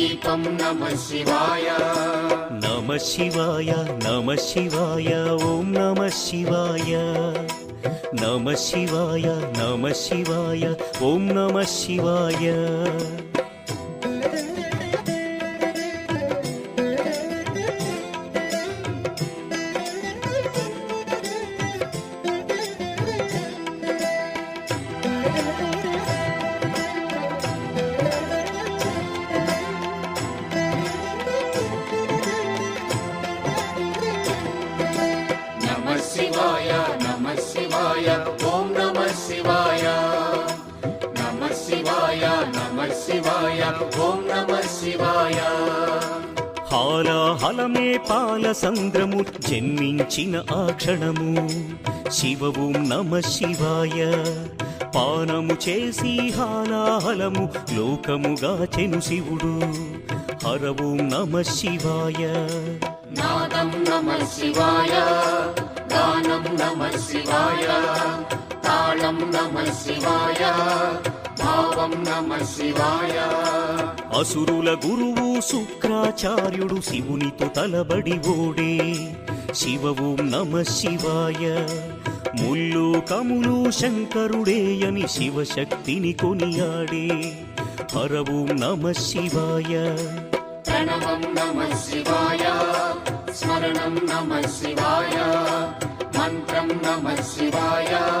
దీపం నమ శివాయ నమ శివాయ నమ శివాయ ఓం నమ శివాయ నమ శివాయ నమ శివాయ ఓం నమ శివాయ శివాయ ఓం నమ శివాయ. హాలాహలమే పాల సంద్రము జన్మించిన ఆ క్షణము. శివ ఓం నమ శివాయ. పానము చేసి హాలాహలము లోకముగా చెను శివుడు. హర ఓం నమ శివాయ. నాదం నమ శివాయ గానం నమ శివాయ తాళం నమ శివాయ భావం నమ శివాయ. అసురుల గురువు శుక్రాచార్యుడు శివునితో తలబడి ఓడే. శివ ఓం నమ శివాయ. ముల్లు కములు శంకరుడే అని శివశక్తిని కొనియాడే. హర ఓం నమ శివాయ. ప్రణవం నమ శివాయ. స్మరణం నమ శివాయ. మంత్రం నమ శివాయ.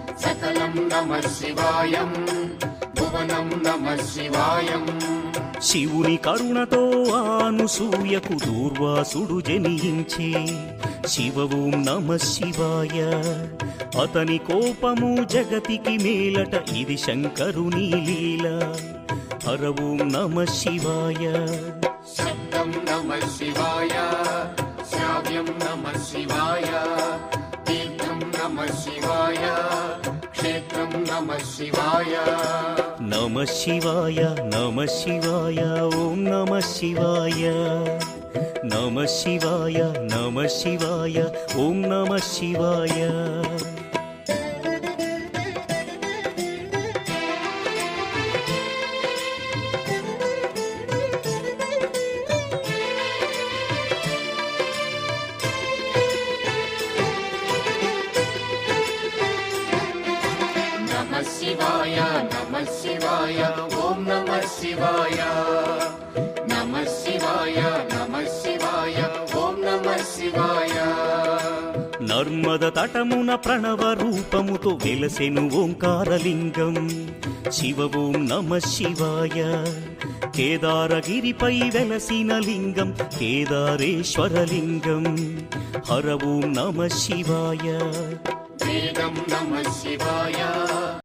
సకలం నమ శివాయం భువనం నమ శివాయం. శివుని కరుణతో ఆనుసూయకు దూర్వాసుడు జనించే శివ ఓం నమ శివాయ. అతని కోపము జగతికి మేలట ఇది శంకరుని లీల. హర ఓం నమ శివాయ. శబ్దం నమ శివాయ శ్రావ్యం నమ శివాయ తీర్థం నమ శివాయ క్షేత్రం నమ శివాయ. నమ శివాయ నమ శివాయ ఓం నమ శివాయ. నమ శివాయ నమ శివాయ ఓం నమ శివాయ. నమ శివాయ ఓం నమ శివాయ. నమ శివాయ నమ శివాయ ఓం నమ శివాయ. నర్మద తటమున ప్రణవ రూపముతో వెలసెను ఓంకారలింగం. శివ ఓం నమ శివాయ. కేదారగిరిపై వెలసిన లింగం కేదారేశ్వరలింగం. హర ఓం నమ శివాయ. వేదం నమ శివాయ.